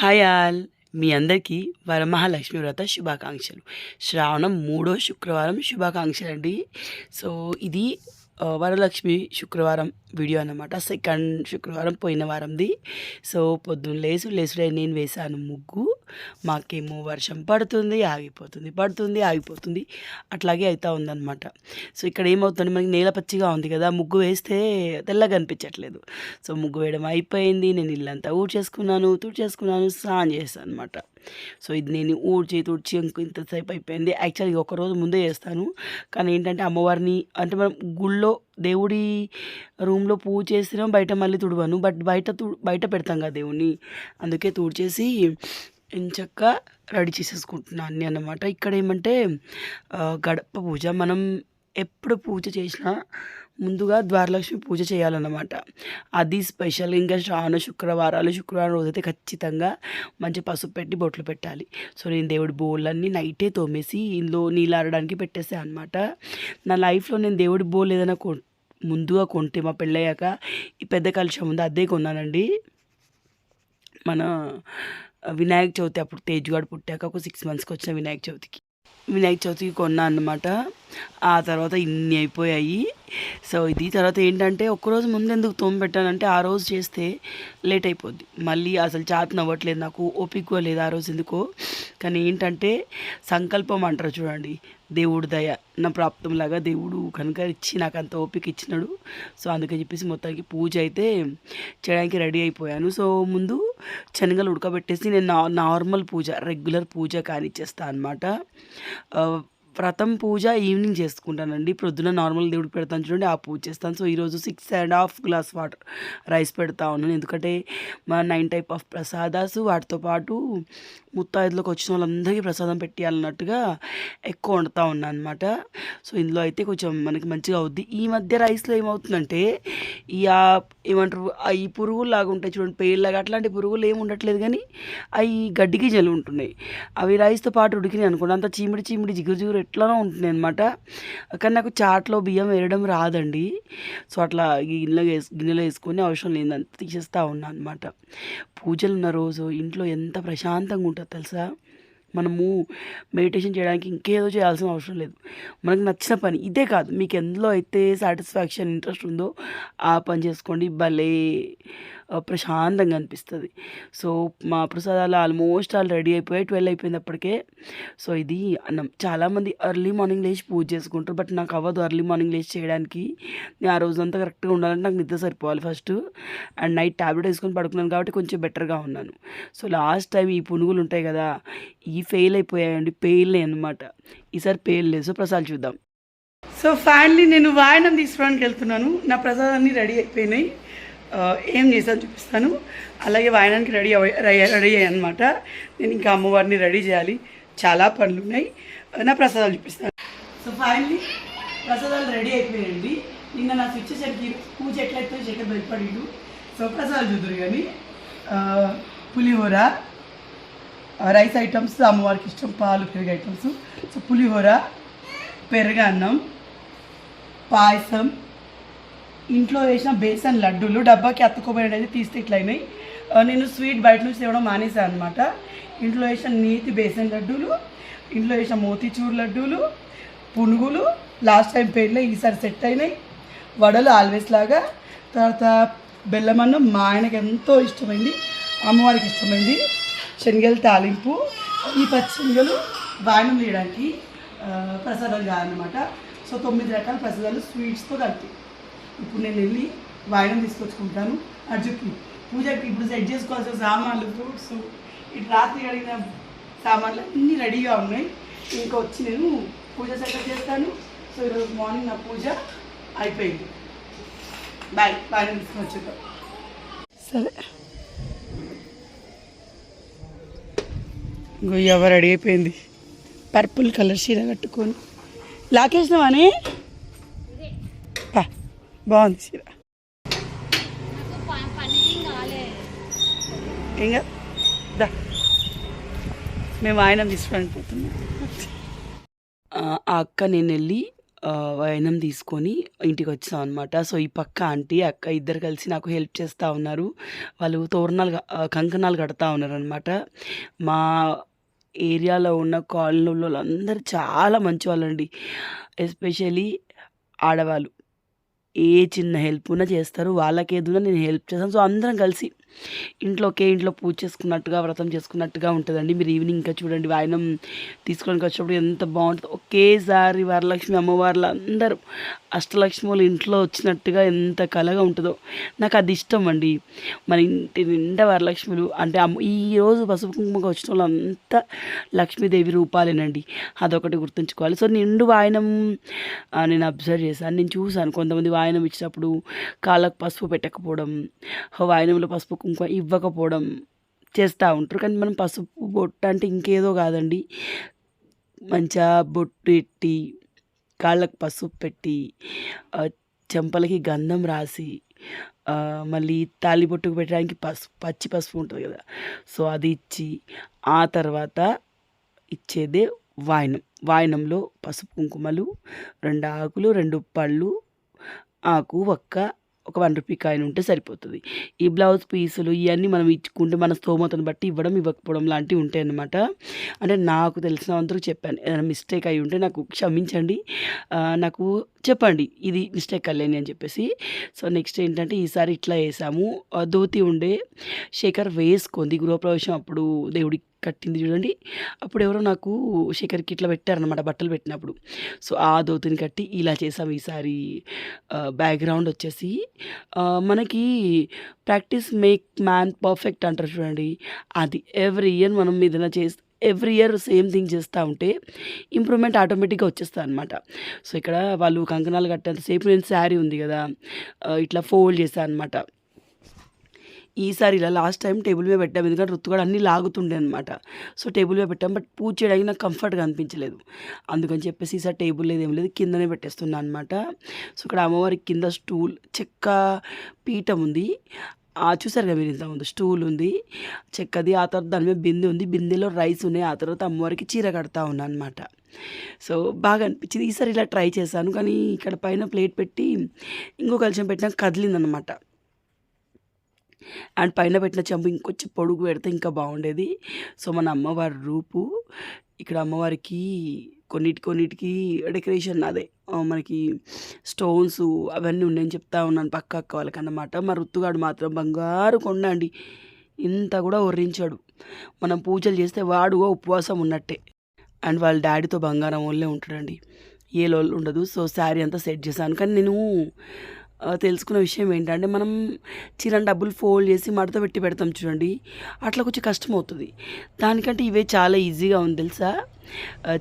Hi all. మీ అందరికీ వరమహాలక్ష్మి వ్రత శుభాకాంక్షలు. శ్రావణం మూడో శుక్రవారం శుభాకాంక్షలు అండి సో ఇది వరలక్ష్మి శుక్రవారం వీడియో అనమాట సెకండ్ శుక్రవారం పోయిన వారంది. సో పొద్దున్న లేసు లేసుడే నేను వేశాను ముగ్గు. మాకేమో వర్షం పడుతుంది ఆగిపోతుంది పడుతుంది ఆగిపోతుంది. అట్లాగే అవుతూ ఉందన్నమాట. సో ఇక్కడ ఏమవుతుంది? మనకి నేల పచ్చిగా ఉంది కదా ముగ్గు వేస్తే తెల్లగా అనిపించట్లేదు. సో ముగ్గు వేయడం అయిపోయింది. నేను ఇల్లంతా ఊడ్చేసుకున్నాను తుడిచేసుకున్నాను స్నాన్ చేస్తాను అనమాట సో ఇది నేను ఊడ్చి తుడిచి ఇంక ఇంతసేపు అయిపోయింది. యాక్చువల్గా ఒక రోజు ముందే చేస్తాను. కానీ ఏంటంటే అమ్మవారిని అంటే మనం గుళ్ళో దేవుడి రూమ్లో పూజ చేసినా బయట మళ్ళీ తుడవను. బట్ బయట తు బయట పెడతాం కదా దేవుడిని అందుకే తుడిచేసి ఎంచక్క రెడీ చేసేసుకుంటున్నాను అన్నీ అన్నమాట. ఇక్కడ ఏమంటే గడప పూజ. మనం ఎప్పుడు పూజ చేసినా ముందుగా ద్వారలక్ష్మి పూజ చేయాలన్నమాట. అది స్పెషల్ ఇంకా శ్రావణ శుక్రవారాలు శుక్రవారం రోజైతే ఖచ్చితంగా మంచి పసుపు పెట్టి బొట్లు పెట్టాలి. సో నేను దేవుడి బోళ్ళన్నీ నైటే తోమేసి ఇందులో నీళ్ళు ఆడడానికి పెట్టేసాను అనమాట నా లైఫ్లో నేను దేవుడి బోల్ ఏదైనా కొ ముందుగా కొంటే మా పెళ్ళయ్యాక ఈ పెద్ద కలుషం ఉంది అదే కొన్నానండి. మన వినాయక చవితి అప్పుడు తేజ్గాడు పుట్టాక ఒక సిక్స్ మంత్స్కి వచ్చిన వినాయక చవితికి. వినాయక చవితికి కొన్నా అన్నమాట ఆ తర్వాత ఇన్ని అయిపోయాయి. సో ఇది తర్వాత ఏంటంటే ఒక్కరోజు ముందు ఎందుకు తోమ పెట్టానంటే ఆ రోజు చేస్తే లేట్ అయిపోద్ది. మళ్ళీ అసలు చాతన నవ్వట్లేదు నాకు ఓపిక లేదు ఆ రోజు ఎందుకో. కానీ ఏంటంటే సంకల్పం అంటారు చూడండి. దేవుడు దయ నా ప్రాప్తంలాగా దేవుడు కనుక ఇచ్చి నాకు అంత ఓపిక ఇచ్చినాడు సో అందుకని చెప్పేసి మొత్తానికి పూజ అయితే చేయడానికి రెడీ అయిపోయాను. సో ముందు శనగలు ఉడకబెట్టేసి నేను నా నార్మల్ పూజ రెగ్యులర్ పూజ కానిచ్చేస్తాను అనమాట ప్రథమ పూజ ఈవినింగ్ చేసుకుంటానండి. ప్రొద్దున నార్మల్ దేవుడికి పెడతాను చూడండి ఆ పూజ చేస్తాను. సో ఈరోజు six and half glass water rice పెడతా ఉన్నాను. ఎందుకంటే మా నైన్ టైప్ ఆఫ్ ప్రసాదాస్ వాటితో పాటు ముత్తాయిదులోకి వచ్చిన వాళ్ళందరికీ ప్రసాదం పెట్టాలన్నట్టుగా ఎక్కువ వండుతూ ఉన్నాను అనమాట సో ఇందులో అయితే కొంచెం మనకి మంచిగా అవుద్ది. ఈ మధ్య రైస్లో ఏమవుతుందంటే ఈ ఆ ఏమంటారు ఈ పురుగులు లాగా ఉంటాయి చూడండి పేర్లాగా అట్లాంటి పురుగులు ఏమి ఉండట్లేదు కానీ అవి గడ్డి గింజలు ఉంటున్నాయి. అవి రైస్తో పాటు ఉడికినాయి అనుకోండి అంత చీమిడి చీమిడి జిగురు జిగురు అట్లానే ఉంటుంది అనమాట కానీ నాకు చాట్లో బియ్యం వేయడం రాదండి. సో అట్లా గిన్నెలో వేసు గిన్నెలో వేసుకొని అవసరం లేదంత తీసేస్తూ ఉన్నాను అనమాట పూజలు ఉన్న రోజు ఇంట్లో ఎంత ప్రశాంతంగా ఉంటుందో తెలుసా? మనము మెడిటేషన్ చేయడానికి ఇంకేదో చేయాల్సిన అవసరం లేదు. మనకు నచ్చిన పని ఇదే కాదు. మీకు ఎందులో అయితే సాటిస్ఫాక్షన్ ఇంట్రెస్ట్ ఉందో ఆ పని చేసుకోండి. భలే! ప్రశాంతంగా అనిపిస్తుంది. సో మా ప్రసాదాలు ఆల్మోస్ట్ ఆల్ రెడీ అయిపోయాయి ట్వెల్వ్ అయిపోయింది అప్పటికే సో ఇది అన్నం. చాలామంది ఎర్లీ మార్నింగ్ లేచి పూజ చేసుకుంటారు బట్ నాకు అవ్వదు ఎర్లీ మార్నింగ్ లేచి చేయడానికి. నేను ఆ రోజంతా కరెక్ట్గా ఉండాలంటే నాకు నిద్ర సరిపోవాలి ఫస్ట్ అండ్ నైట్ ట్యాబ్లెట్ వేసుకొని పడుకున్నాను కాబట్టి కొంచెం బెటర్గా ఉన్నాను. సో లాస్ట్ టైం ఈ పునుగులు ఉంటాయి కదా ఈ ఫెయిల్ అయిపోయాయండి. పెయిల్ అనమాట ఈసారి పేర్లు లేదు. సో ప్రసాద్ చూద్దాం. సో ఫైనలీ నేను వాయనం తీసుకోవడానికి వెళ్తున్నాను. నా ప్రసాదాన్ని రెడీ అయిపోయినాయి. ఏం చేశాను చూపిస్తాను. అలాగే వాయనానికి రెడీ అవ్వ రెడీ రెడీ అనమాట నేను ఇంకా అమ్మవారిని రెడీ చేయాలి. చాలా పనులు ఉన్నాయి. నా ప్రసాదాలు చూపిస్తాను. సో ఫైనలీ ప్రసాదాలు రెడీ అయిపోయాయండి. నిన్న నా స్విచ్ సరికి పూజ ఎట్లయితే శేఖర్ భయపడిండు సో ప్రసాదాలు చూద్దరు కానీ పులిహోర రైస్ ఐటమ్స్ అమ్మవారికి ఇష్టం పాలు పెరుగు ఐటమ్స్. సో పులిహోర పెరుగన్నం పాయసం ఇంట్లో వేసిన బేసన్ లడ్డూలు డబ్బాకి అతుకోబడి తీస్తే ఇట్లయినాయి. నేను స్వీట్ బయట నుంచి తేవడం మానేసాను అనమాట ఇంట్లో వేసిన నీతి బేసన్ లడ్డూలు ఇంట్లో వేసిన మోతీచూర్ లడ్డూలు పునుగులు లాస్ట్ టైం పేర్లే ఈసారి సెట్ అయినాయి. వడలు ఆల్వేస్ లాగా. తర్వాత బెల్లమన్నం మా ఆయనకి ఎంతో ఇష్టమైంది అమ్మవారికి ఇష్టమైంది. శనగల తాలింపు ఈ పచ్చి శనగలు వాయనం తీయడానికి ప్రసాదం కాదనమాట సో తొమ్మిది రకాల ప్రసాదాలు స్వీట్స్తో కలిపి. ఇప్పుడు నేను వెళ్ళి వాయనం తీసుకొచ్చుకుంటాను. అర్జుకి పూజకి ఇప్పుడు సెట్ చేసుకోవాల్సిన సామాన్లు ఫ్రూట్స్ ఇటు రాత్రి అడిగిన సామాన్లు అన్నీ రెడీగా ఉన్నాయి. ఇంకా వచ్చి నేను పూజ సెటప్ చేస్తాను. సో ఈరోజు మార్నింగ్ నా పూజ అయిపోయింది. బాయ్ వాయనం తీసుకొచ్చుకో సరే. ఎవరు రెడీ అయిపోయింది. పర్పుల్ కలర్ చీర కట్టుకొని. లాకేసినవానే బాగుంది చీర ఇంకా దా మేము ఆయన తీసుకోవడానికి పోతున్నాం ఆ అక్క నేను వెళ్ళి ఆహ్, వైనం తీసుకొని ఇంటికి వచ్చాం అనమాట. సో, ఈ పక్క ఆంటీ, అక్క ఇద్దరు కలిసి నాకు హెల్ప్ చేస్తూ ఉన్నారు. వాళ్ళు తోరణాలు కంకణాలు కడతా ఉన్నారనమాట. మా ఏరియాలో ఉన్న కాలనీలోళ్ళందరూ చాలా మంచివాళ్ళండి. ఎస్పెషల్లీ ఆడవాళ్ళు. ఏ చిన్న హెల్ప్ ఉన్నా చేస్తారు. వాళ్ళకి వాళ్ళకేదున్నా నేను హెల్ప్ చేస్తాను. సో, అందరం కలిసి ఇంట్లో ఒకే ఇంట్లో పూజ చేసుకున్నట్టుగా, వ్రతం చేసుకున్నట్టుగా ఉంటుందండి మీరు ఈవినింగ్ ఇంకా చూడండి వాయనం తీసుకోవడానికి వచ్చినప్పుడు ఎంత బాగుంటుంది ఒకేసారి వరలక్ష్మి అమ్మవార్లందరూ అష్టలక్ష్ములు ఇంట్లో వచ్చినట్టుగా ఎంత కళగా నాకు అది ఇష్టం అండి. మన ఇంటి నిండా వరలక్ష్ములు అంటే ఈరోజు పసుపు కుంకుమకి వచ్చినోళ్ళంతా లక్ష్మీదేవి రూపాలేనండి. అదొకటి గుర్తుంచుకోవాలి. సో, నిండు వాయనం నేను అబ్జర్వ్ చేశాను. నేను చూశాను కొంతమంది వాయనం ఇచ్చినప్పుడు కాళ్ళకు పసుపు పెట్టకపోవడం, వాయనంలో పసుపు కుంకుమ ఇవ్వకపోవడం చేస్తూ ఉంటారు. కానీ మనం పసుపు బొట్టు అంటే ఇంకేదో కాదండి. మంచిగా బొట్టు పెట్టి, కాళ్ళకు పసుపు పెట్టి, చెంపలకి గంధం రాసి, మళ్ళీ తాలి బొట్టుకు పెట్టడానికి పసుపు పచ్చి పసుపు ఉంటుంది కదా! సో, అది ఇచ్చి, ఆ తర్వాత ఇచ్చేదే వాయనం. వాయనంలో పసుపు కుంకుమలు, రెండు ఆకులు, రెండు పళ్ళు, ఆకు, ఒక్క ఒక వన్ రూపీ కాయిన్ ఉంటే సరిపోతుంది ఈ బ్లౌజ్ పీసులు ఇవన్నీ మనం ఇచ్చుకుంటే మన స్తోమతను బట్టి ఇవ్వడం, ఇవ్వకపోవడం లాంటివి ఉంటాయి అన్నమాట అంటే నాకు తెలిసిన వరకు చెప్పాను. ఏదైనా మిస్టేక్ అయి ఉంటే నాకు క్షమించండి. నాకు చెప్పండి. ఇది మిస్టేక్ కళ్యాణి అని చెప్పేసి. సో, నెక్స్ట్ ఏంటంటే ఈసారి ఇట్లా వేసాము ధోతి ఉండే శేఖర్ వేసుకుంది. గృహప్రవేశం అప్పుడు దేవుడికి కట్టింది చూడండి. అప్పుడు ఎవరో నాకు శేఖర్‌కి ఇట్లా పెట్టారనమాట బట్టలు పెట్టినప్పుడు. సో, ఆ దోతిని కట్టి ఇలా చేసాం ఈసారి. బ్యాక్‌గ్రౌండ్ వచ్చేసి మనకి ప్రాక్టీస్ మేక్ మ్యాన్ పర్ఫెక్ట్ అంటారు చూడండి. అది ఎవ్రీ ఇయర్ మనం ఏదైనా చేస్తే ఎవ్రీ ఇయర్ సేమ్ థింగ్ చేస్తూ ఉంటే ఇంప్రూవ్‌మెంట్ ఆటోమేటిక్‌గా వచ్చేస్తదనమాట. సో, ఇక్కడ వాళ్ళు కంకణాలు కట్టేంతసేపు నేను శారీ ఉంది కదా! ఇట్లా ఫోల్డ్ చేశాను అనమాట. ఈసారి ఇలా లాస్ట్ టైం టేబుల్ మీద పెట్టాం. ఎందుకంటే రుత్తుగాడు అన్నీ లాగుతుండే అనమాట. సో, టేబుల్ మీద పెట్టాం. బట్ పూజ చేయడానికి నాకు కంఫర్ట్‌గా అనిపించలేదు. అందుకని చెప్పేసి ఈసారి టేబుల్ లేదు ఏం లేదు. కిందనే పెట్టేస్తున్నా అనమాట. సో, ఇక్కడ అమ్మవారికి కింద స్టూల్ చెక్క పీఠం ఉంది. చూసారు కదా మీరు ఇంతకుముందు స్టూల్ ఉంది. చెక్కది. ఆ తర్వాత దాని మీద బిందె ఉంది. బిందెలో రైస్ ఉన్నాయి. ఆ తర్వాత అమ్మవారికి చీర కడతా ఉన్నా అనమాట. సో, బాగా అనిపించింది. ఈసారి ఇలా ట్రై చేశాను. కానీ ఇక్కడ పైన ప్లేట్ పెట్టి ఇంకో కలిసి పెట్టినాక కదిలిందనమాట. అండ్ పైన పెట్టిన చెంబు ఇంకొంచెం పొడుగు పెడితే ఇంకా బాగుండేది. సో, మన అమ్మవారి రూపు ఇక్కడ అమ్మవారికి కొన్నిటి కొన్నిటికి డెకరేషన్ అదే మనకి స్టోన్స్ అవన్నీ ఉన్నాయని చెప్తా ఉన్నాను పక్క అక్క వాళ్ళకన్నమాట. మా రుత్తుగాడు మాత్రం బంగారు కొండ అండి. ఇంత కూడా వర్రించాడు మనం పూజలు చేస్తే వాడు ఉపవాసం ఉన్నట్టే. అండ్ వాళ్ళ డాడీతో బంగారం వాళ్ళే ఉంటాడండి. ఏ లోళ్ళు ఉండదు. సో, శారీ అంతా సెట్ చేశాను. కానీ నేను తెలుసుకున్న విషయం ఏంటంటే మనం చీరని డబ్బులు ఫోల్డ్ చేసి మడత పెట్టి పెడతాం చూడండి. అట్లా కొంచెం కష్టం అవుతుంది దానికంటే ఇవే చాలా ఈజీగా ఉంది తెలుసా?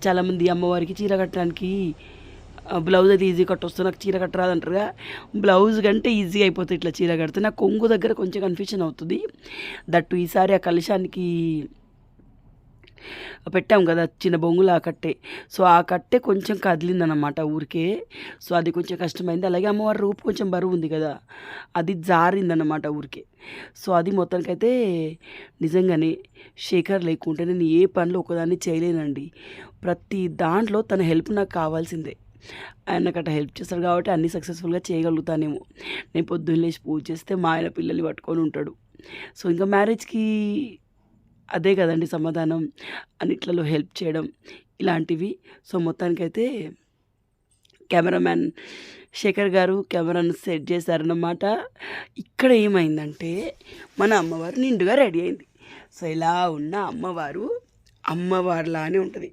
చాలామంది అమ్మవారికి చీర కట్టడానికి బ్లౌజ్ అయితే ఈజీ కట్టొస్తది. నాకు చీర కట్టరాదంటారుగా. బ్లౌజ్ కంటే ఈజీ అయిపోతుంది ఇట్లా చీర కడితే. నాకు కొంగు దగ్గర కొంచెం కన్‌ఫ్యూజన్ అవుతుంది దట్ ఈసారి ఆ కలశానికి పెట్టాం కదా! చిన్న బొంగులు ఆ కట్టే. సో, ఆ కట్టే కొంచెం కదిలిందనమాట ఊరికే. సో, అది కొంచెం కష్టమైంది. అలాగే అమ్మవారి రూపు కొంచెం బరువు ఉంది కదా! అది జారిందనమాట ఊరికే. సో, అది మొత్తానికైతే నిజంగానే శేఖర్ లేకుంటే నేను ఏ పనులు ఒకదాన్ని చేయలేనండి. ప్రతి దాంట్లో తన హెల్ప్ నాకు కావాల్సిందే. ఆయన నాకు అట్లా హెల్ప్ చేస్తాడు కాబట్టి అన్నీ సక్సెస్‌ఫుల్‌గా చేయగలుగుతానేమో. నేను పొద్దున్న లేచి పూజ చేస్తే మా ఆయన పిల్లల్ని పట్టుకొని ఉంటాడు. సో, ఇంకా మ్యారేజ్‌కి అదే కదండీ సమాధానం. అన్నిట్లలో హెల్ప్ చేయడం ఇలాంటివి. సో, మొత్తానికైతే కెమెరామ్యాన్ శేఖర్ గారు కెమెరాను సెట్ చేశారన్నమాట. ఇక్కడ ఏమైందంటే మన అమ్మవారు నిండుగా రెడీ అయింది. సో, ఇలా ఉన్న అమ్మవారు అమ్మవారిలానే ఉంటుంది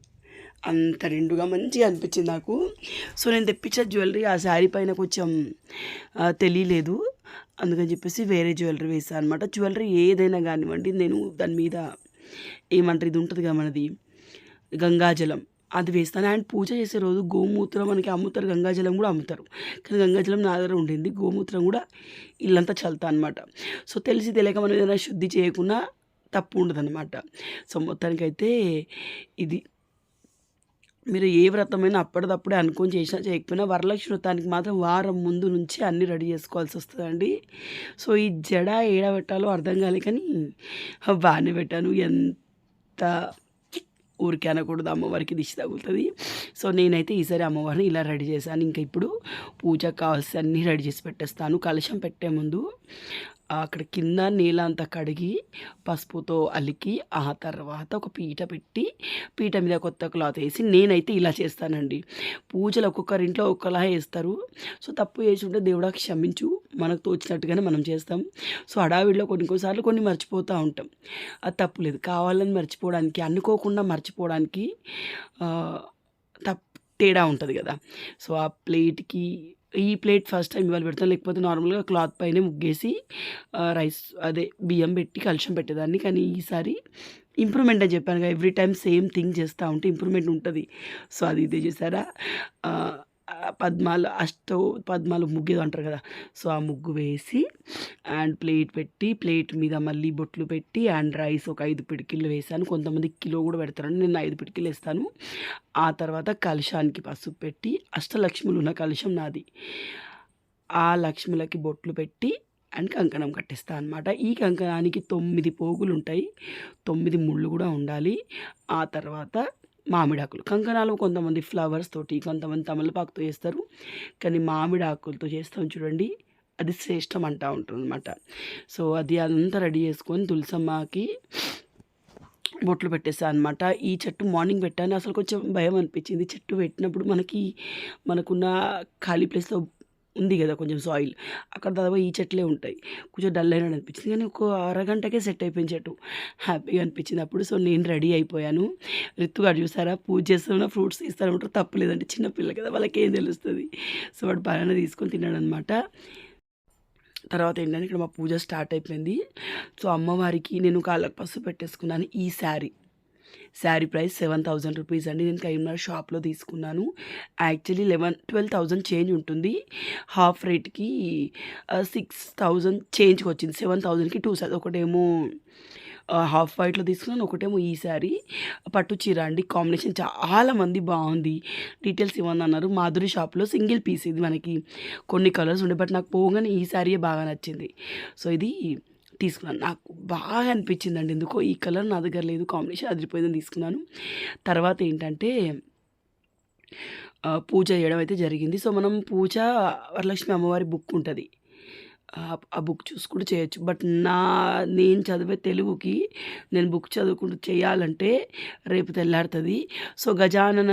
అంత నిండుగా మంచిగా అనిపించింది నాకు. సో, నేను తెప్పించిన జ్యువెలరీ ఆ శారీ పైన కొంచెం తెలియలేదు. అందుకని చెప్పేసి వేరే జ్యువెలరీ వేసాను అనమాట. జ్యువెలరీ ఏదైనా కానివ్వండి నేను దాని మీద ఏమంటారు ఇది ఉంటుంది కదా మనది గంగాజలం అది వేస్తాను. అండ్ పూజ చేసే రోజు గోమూత్రం మనకి అమ్ముతారు. గంగాజలం కూడా అమ్ముతారు. కానీ గంగాజలం నా దగ్గర ఉండింది. గోమూత్రం కూడా ఇల్లంతా చల్లుతా అనమాట. సో, తెలిసి తెలియక మనం ఏదైనా శుద్ధి చేయకుండా తప్పు ఉండదనమాట. సో, మొత్తానికైతే ఇది. మీరు ఏ వ్రతమైనా అప్పటిదప్పుడే అనుకొని చేసినా చేయకపోయినా వరలక్ష్మి వ్రతానికి మాత్రం వారం ముందు నుంచి అన్నీ రెడీ చేసుకోవాల్సి వస్తుందండి. సో, ఈ జడ ఏడ పెట్టాలో అర్థం కాలే కానీ బాగానే పెట్టాను. ఎంత ఊరికి అనకూడదు అమ్మవారికి దిశ తగులుతుంది. సో నేనైతే ఈసారి అమ్మవారిని ఇలా రెడీ చేశాను. ఇంకా ఇప్పుడు పూజకు కావాల్సి అన్నీ రెడీ చేసి పెట్టేస్తాను. కలశం పెట్టే ముందు. అక్కడ కింద నేల అంతా కడిగి పసుపుతో అలికి ఆ తర్వాత ఒక పీట పెట్టి పీట మీద కొత్త క్లాత్ వేసి నేనైతే ఇలా చేస్తానండి. పూజలు ఒక్కొక్కరి ఇంట్లో ఒక్కలా వేస్తారు. సో తప్పు చేసి ఉంటే దేవుడా క్షమించు. మనకు తోచినట్టుగానే మనం చేస్తాం. సో హడావిడిలో కొన్ని కొన్నిసార్లు కొన్ని మర్చిపోతూ ఉంటాం. అది తప్పు లేదు. కావాలని మర్చిపోవడానికి అనుకోకుండా మర్చిపోవడానికి తప్పు తేడా ఉంటుంది కదా. సో ఆ ప్లేట్కి ఈ ప్లేట్ ఫస్ట్ టైం ఇవాళ పెడతాను లేకపోతే నార్మల్గా క్లాత్ పైన ముగ్గేసి రైస్ అదే బియ్యం పెట్టి కలుషం పెట్టేదాన్ని. కానీ ఈసారి ఇంప్రూవ్మెంట్ అని చెప్పాను కదా ఎవ్రీ టైం సేమ్ థింగ్ చేస్తూ ఉంటే ఇంప్రూవ్మెంట్ ఉంటుంది. సో అది ఇదే చేశారా? పద్మాలు అష్టో పద్మాలు ముగ్గు అంటారు కదా. సో ఆ ముగ్గు వేసి అండ్ ప్లేట్ పెట్టి ప్లేట్ మీద మళ్ళీ బొట్లు పెట్టి అండ్ రైస్ ఒక ఐదు పిడికిళ్ళు వేసాను. కొంతమంది కిలో కూడా పెడతారని నేను ఐదు పిడికిలు వేస్తాను. ఆ తర్వాత కలశానికి పసుపు పెట్టి అష్టలక్ష్ములు ఉన్న కలశం నాది. ఆ లక్ష్ములకి బొట్లు పెట్టి అండ్ కంకణం కట్టిస్తా అనమాట ఈ కంకణానికి తొమ్మిది పోగులు ఉంటాయి. తొమ్మిది ముళ్ళు కూడా ఉండాలి. ఆ తర్వాత మామిడాకులు. కంకణాలు కొంతమంది ఫ్లవర్స్ తోటి కొంతమంది తమలపాకుతో చేస్తారు. కానీ మామిడి ఆకులతో చేస్తాం చూడండి అది శ్రేష్టం అంటూ ఉంటుంది అనమాట సో అది అంతా రెడీ చేసుకొని తులసమ్మకి బొట్లు పెట్టేసా అనమాట ఈ చెట్టు మార్నింగ్ పెట్టాను. అసలు కొంచెం భయం అనిపించింది. చెట్టు పెట్టినప్పుడు మనకి మనకున్న ఖాళీ ప్లేస్లో ఉంది కదా కొంచెం సాయిల్ అక్కడ దాదాపు ఈ చెట్లే ఉంటాయి. కొంచెం డల్ అయినా అనిపించింది. కానీ ఒక అరగంటకే సెట్ అయిపోయింది చెట్టు. హ్యాపీగా అనిపించింది అప్పుడు. సో నేను రెడీ అయిపోయాను. రిత్తు చూసారా? పూజ చేస్తున్న ఫ్రూట్స్ ఇస్తారంటారు తప్పలేదంటే చిన్నపిల్ల కదా వాళ్ళకి ఏం తెలుస్తుంది. సో వాడు బనానా తీసుకొని తిన్నాడు అనమాట తర్వాత ఏంటంటే ఇక్కడ మా పూజ స్టార్ట్ అయిపోయింది. సో అమ్మవారికి నేను కాళ్ళకు పసుపు పెట్టేసుకున్నాను ఈ sari. Sari price seven thousand rupees అండి. నేను కరీంనగర్ షాప్లో తీసుకున్నాను. Actually eleven twelve thousand change ఉంటుంది. హాఫ్ రేట్కి సిక్స్ థౌజండ్ చేంజ్కి వచ్చింది. సెవెన్ థౌజండ్కి టూ సార్ ఒకటేమో హాఫ్ వైట్లో తీసుకున్నాను. ఒకటేమో ఈ శారీ. పట్టు చీర అండి. కాంబినేషన్ చాలామంది బాగుంది. డీటెయిల్స్ ఇవ్వండి అన్నారు. మాధురి షాప్లో సింగిల్ పీస్ ఇది మనకి. కొన్ని కలర్స్ ఉండే బట్ నాకు పోగానే ఈ శారీయే బాగా నచ్చింది. సో ఇది తీసుకున్నాను. నాకు బాగా అనిపించిందండి. ఎందుకో ఈ కలర్ నా దగ్గర లేదు. కాంబినేషన్ అదిరిపోయిందని తీసుకున్నాను. తర్వాత ఏంటంటే పూజ చేయడం అయితే జరిగింది. సో మనం పూజ వరలక్ష్మి అమ్మవారి బుక్ ఉంటుంది. ఆ- ఆ బుక్ చూసుకుంటూ చేయొచ్చు. బట్ నా నేను చదివే తెలుగుకి నేను బుక్ చదువుకుంటూ చేయాలంటే రేపు తెల్లారుతుంది. సో గజానన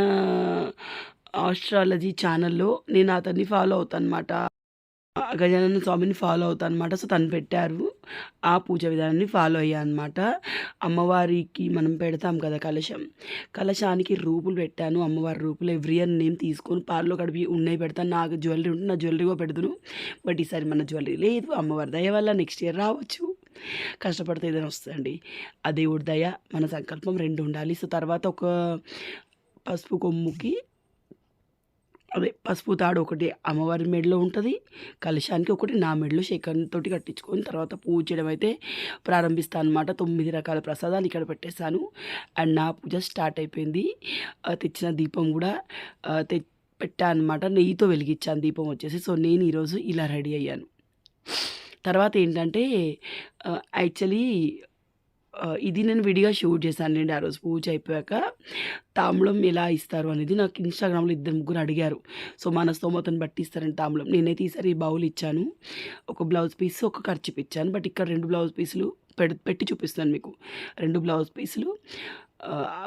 ఆస్ట్రాలజీ ఛానల్లో నేను అతన్ని ఫాలో అవుతాను అనమాట గజానన స్వామిని ఫాలో అవుతా అనమాట సో తను పెట్టారు ఆ పూజ విధానాన్ని ఫాలో అయ్యా అనమాట అమ్మవారికి మనం పెడతాం కదా కలశం. కలశానికి రూపులు పెట్టాను. అమ్మవారి రూపులు ఎవ్రీ ఇయర్ నేను తీసుకొని పార్లో కడిపి ఉన్నాయి పెడతాను. నాకు జ్యువెలరీ ఉంటే నా జ్యువెలరీ కూడా పెడతాను. బట్ ఈసారి మన జ్యువెలరీ లేదు. అమ్మవారి దయ వల్ల నెక్స్ట్ ఇయర్ రావచ్చు. కష్టపడితే ఏదైనా వస్తుందండి. ఆ దేవుడి దయ మన సంకల్పం రెండు ఉండాలి. సో తర్వాత ఒక పసుపు కొమ్ముకి అదే పసుపు తాడు ఒకటి అమ్మవారి మెడలో ఉంటుంది కలశానికి ఒకటి నా మెడలో తోటి కట్టించుకొని తర్వాత పూజ చేయడం అయితే ప్రారంభిస్తాను అనమాట తొమ్మిది రకాల ప్రసాదాలు ఇక్కడ పెట్టేశాను. అండ్ నా పూజ స్టార్ట్ అయిపోయింది. తెచ్చిన దీపం కూడా తె పెట్టాను అనమాట నెయ్యితో వెలిగించాను దీపం వచ్చేసి. సో నేను ఈరోజు ఇలా రెడీ అయ్యాను. తర్వాత ఏంటంటే యాక్చువల్లీ ఇది నేను విడిగా షూట్ చేశాను అండి ఆ రోజు. పూజ అయిపోయాక తాంబూలం ఎలా ఇస్తారు అనేది నాకు ఇన్స్టాగ్రామ్లో ఇద్దరు ముగ్గురు అడిగారు. సో మన స్తోమతను బట్టి ఇస్తారండి తాంబూలం. నేనైతే ఈసారి బౌల్ ఇచ్చాను. ఒక బ్లౌజ్ పీస్ ఒక ఖర్చు ఇచ్చాను బట్ ఇక్కడ రెండు బ్లౌజ్ పీసులు పెట్టి చూపిస్తాను మీకు. రెండు బ్లౌజ్ పీసులు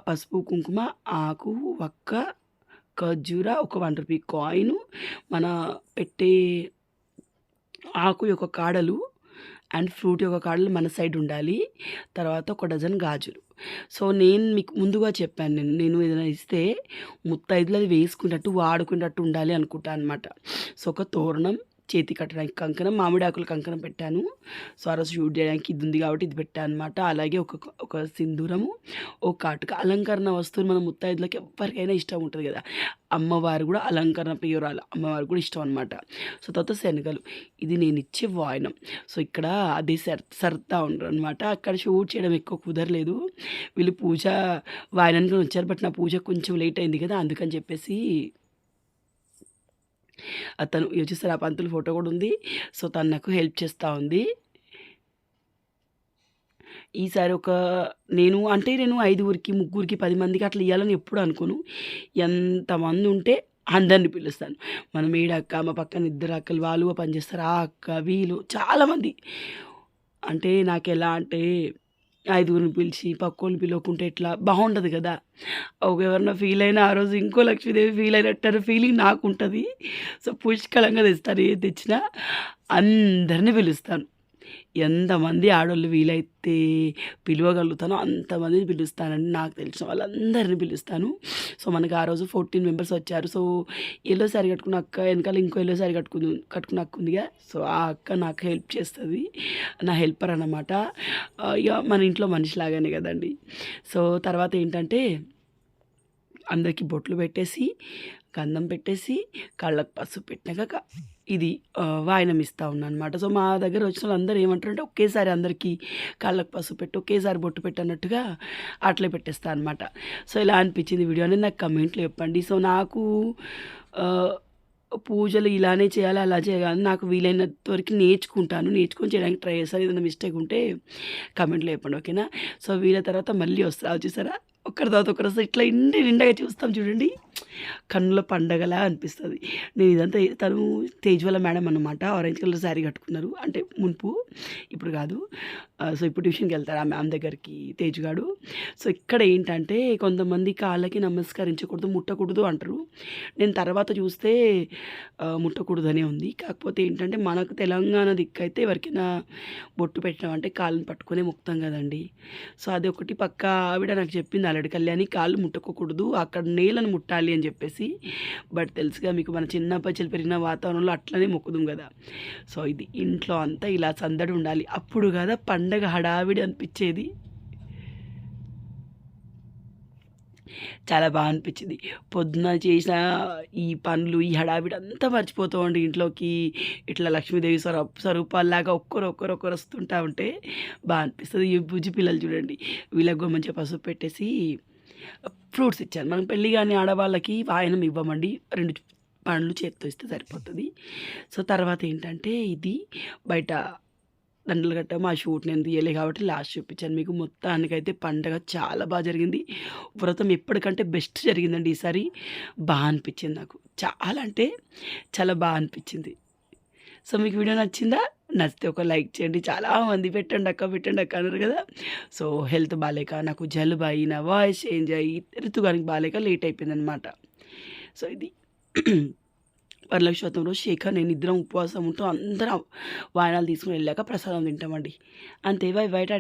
పసుపు కుంకుమ ఆకు వక్క ఖర్జూర ఒక వన్ రూపీ కాయిన్ మన పెట్టే ఆకు యొక్క కాడలు అండ్ ఫ్రూట్ యొక్క కాడలు మన సైడ్ ఉండాలి. తర్వాత ఒక డజన్ గాజులు. సో నేను మీకు ముందుగా చెప్పాను నేను. నేను ఏదైనా ఇస్తే ముత్తైదులు అది వేసుకునేటట్టు వాడుకున్నట్టు ఉండాలి అనుకుంటాను అనమాట సో ఒక తోరణం చేతి కట్టడానికి కంకణం మామిడాకుల కంకణం పెట్టాను. సో ఆ రోజు షూట్ చేయడానికి ఇది ఉంది కాబట్టి ఇది పెట్టాను అనమాట అలాగే ఒక ఒక సింధూరము ఒక కాటుక అలంకరణ వస్తువులు మన ముత్తైదులకి ఎవరికైనా ఇష్టం ఉంటుంది కదా. అమ్మవారు కూడా అలంకరణ ప్రియురాలు అమ్మవారు కూడా ఇష్టం అనమాట సో తర్వాత శనగలు. ఇది నేను ఇచ్చే వాయనం. సో ఇక్కడ అదే సర్ సర్తా ఉండరు అనమాట అక్కడ షూట్ చేయడం ఎక్కువ కుదరలేదు. వీళ్ళు పూజ వాయనానికి వచ్చారు బట్ నా పూజ కొంచెం లేట్ అయింది కదా అందుకని చెప్పేసి అతను ఇవి చూసారు ఆ పంతులు ఫోటో కూడా ఉంది. సో తను నాకు హెల్ప్ చేస్తూ ఉంది. ఈసారి ఒక నేను అంటే నేను ఐదుగురికి ముగ్గురికి పది మందికి అట్లా ఇవ్వాలని ఎప్పుడు అనుకోను. ఎంతమంది ఉంటే అందరిని పిలుస్తాను. మన మేడక్క మా పక్కన ఇద్దరు అక్కలు వాళ్ళు పనిచేస్తారు ఆ అక్క వీళ్ళు చాలామంది అంటే నాకు ఎలా అంటే ఐదుగురిని పిలిచి పక్కోళ్ళు పిలవకుంటే ఎట్లా? బాగుండదు కదా. ఒక ఎవరన్నా ఫీల్ అయినా ఆ రోజు ఇంకో లక్ష్మీదేవి ఫీల్ అయినట్టు ఫీలింగ్ నాకు ఉంటుంది సో పుష్కలంగా తెస్తాను ఏది తెచ్చినా అందరిని పిలుస్తాను. ఎంతమంది ఆడోళ్ళు వీలైతే పిలవగలుగుతానో అంతమందిని పిలుస్తానండి నాకు తెలిసిన వాళ్ళందరిని పిలుస్తాను. సో మనకు ఆ రోజు ఫోర్టీన్ మెంబర్స్ వచ్చారు. సో ఎల్లో శారీ కట్టుకున్న అక్క వెనకాల ఇంకో ఎల్లో శారీ కట్టుకుని కట్టుకున్న అక్క ఉందిగా. సో ఆ అక్క నాకు హెల్ప్ చేస్తుంది. నా హెల్పర్ అన్నమాట. ఇక మన ఇంట్లో మనిషిలాగానే కదండి. సో తర్వాత ఏంటంటే అందరికీ బొట్లు పెట్టేసి గంధం పెట్టేసి కళ్ళకు పసుపు పెట్టినాక ఇది ఆ, వాయనం ఇస్తూ ఉన్నాను అనమాట సో మా దగ్గర వచ్చిన వాళ్ళు అందరూ ఏమంటారంటే ఒకేసారి అందరికీ కళ్ళకు పసుపు పెట్టి ఒకేసారి బొట్టు పెట్టన్నట్టుగా అట్లే పెట్టేస్తా అనమాట. సో ఇలా అనిపించింది వీడియో అనేది. నాకు కమెంట్లో చెప్పండి. సో నాకు పూజలు ఇలానే చేయాలి అలా చేయాలి. నాకు వీలైనంత వరకు నేర్చుకుంటాను. నేర్చుకొని చేయడానికి ట్రై చేస్తాను. ఏదైనా మిస్టేక్ ఉంటే కమెంట్లో చెప్పండి ఓకేనా? సో వీళ్ళ తర్వాత మళ్ళీ వస్తా. వచ్చేసారా ఒకరి తర్వాత ఒకరు ఇట్లా ఇండి నిండగా చూస్తాం చూడండి. కన్నుల పండగలా అనిపిస్తుంది. నేను ఇదంతా తను తేజ్ మేడం అనమాట ఆరెంజ్ కలర్ శారీ కట్టుకున్నారు. అంటే మున్పు. ఇప్పుడు కాదు. సో ఇప్పుడు ట్యూషన్కి వెళ్తారు ఆ మ్యామ్ దగ్గరికి? తేజ్గాడు సో ఇక్కడ ఏంటంటే కొంతమంది కాళ్ళకి నమస్కరించకూడదు ముట్టకూడదు అంటారు. నేను తర్వాత చూస్తే ముట్టకూడదు ముట్టకూడదనే ఉంది. కాకపోతే ఏంటంటే మనకు తెలంగాణ దిక్కైతే ఎవరికైనా బొట్టు పెట్టినామంటే కాళ్ళని పట్టుకునే ముక్తాం కదండి. సో అది ఒకటి పక్క ఆవిడ నాకు చెప్పింది ఆల్రెడీ కళ్యాణి కాళ్ళు ముట్టుకోకూడదు అక్కడ నేలను ముట్టాలి అని చెప్పేసి. బట్ తెలుసుగా మీకు మన చిన్నప్పటి పెరిగిన వాతావరణంలో అట్లనే మొక్కుదాం కదా. సో ఇది ఇంట్లో అంతా ఇలా సందడి ఉండాలి. అప్పుడు కదా పండగ హడావిడి అనిపించేది. చాలా బాగా అనిపించింది. పొద్దున చేసిన ఈ పనులు ఈ హడావిడి అంతా మర్చిపోతూ ఉండి ఇంట్లోకి ఇట్లా లక్ష్మీదేవి స్వర స్వరూపాల్లాగా ఒక్కరు ఒక్కరు ఒక్కరు వస్తుంటా ఉంటే బాగా అనిపిస్తుంది. ఈ బుజ్జి పిల్లలు చూడండి. వీళ్ళకు మంచిగా పసుపు పెట్టేసి ఫ్రూట్స్ ఇచ్చాను. మనం పెళ్ళి కానీ ఆడవాళ్ళకి వాయనం ఇవ్వమండి. రెండు పండ్లు చేత్తో ఇస్తే సరిపోతుంది. సో తర్వాత ఏంటంటే ఇది బయట దండలు కట్ట మా షూట్ నేను తీయలే కాబట్టి లాస్ట్ చూపించాను. మీకు మొత్తానికైతే పండగ చాలా బాగా జరిగింది. వ్రతం ఎప్పటికంటే బెస్ట్ జరిగిందండి ఈసారి. బాగా అనిపించింది నాకు. చాలా అంటే చాలా బాగా అనిపించింది. సో మీకు వీడియో నచ్చిందా? నచ్చితే ఒక లైక్ చేయండి. చాలామంది పెట్టండి అక్క పెట్టండి అక్క అన్నారు కదా. సో హెల్త్ బాగాలేక నాకు జలుబు అయ్యి నా వాయిస్ చేంజ్ అయ్యి ఋతుగానికి బాగాలేక లేట్ అయిపోయింది అనమాట సో ఇది వరలక్ష్మి రోజు శేఖర్ నేను ఇద్దరం ఉపవాసం ఉంటాం అందరం వాయనాలు తీసుకుని వెళ్ళాక ప్రసాదం తింటామండి. అంతే బై బయట